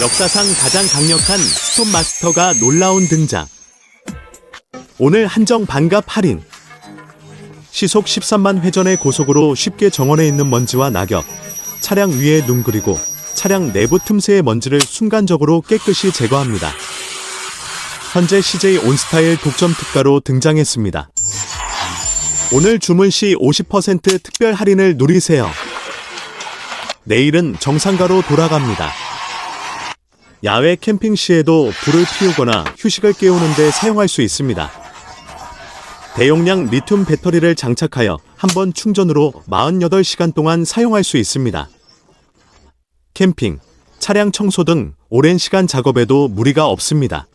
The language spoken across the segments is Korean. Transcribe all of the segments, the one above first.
역사상 가장 강력한 스톱 마스터가 놀라운 등장. 오늘 한정 반갑 할인. 시속 13만 회전의 고속으로 쉽게 정원에 있는 먼지와 낙엽, 차량 위에 눈 그리고 차량 내부 틈새의 먼지를 순간적으로 깨끗이 제거합니다. 현재 CJ 온스타일 독점 특가로 등장했습니다. 오늘 주문 시 50% 특별 할인을 누리세요. 내일은 정상가로 돌아갑니다. 야외 캠핑 시에도 불을 피우거나 휴식을 깨우는 데 사용할 수 있습니다. 대용량 리튬 배터리를 장착하여 한 번 충전으로 48시간 동안 사용할 수 있습니다. 캠핑, 차량 청소 등 오랜 시간 작업에도 무리가 없습니다.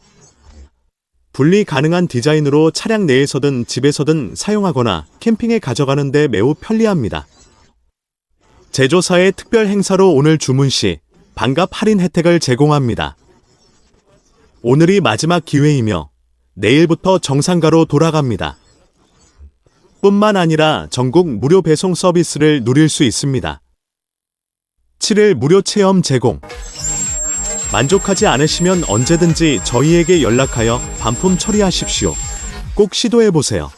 분리 가능한 디자인으로 차량 내에서든 집에서든 사용하거나 캠핑에 가져가는 데 매우 편리합니다. 제조사의 특별 행사로 오늘 주문 시 반갑 할인 혜택을 제공합니다. 오늘이 마지막 기회이며 내일부터 정상가로 돌아갑니다. 뿐만 아니라 전국 무료 배송 서비스를 누릴 수 있습니다. 7일 무료 체험 제공. 만족하지 않으시면 언제든지 저희에게 연락하여 반품 처리하십시오. 꼭 시도해 보세요.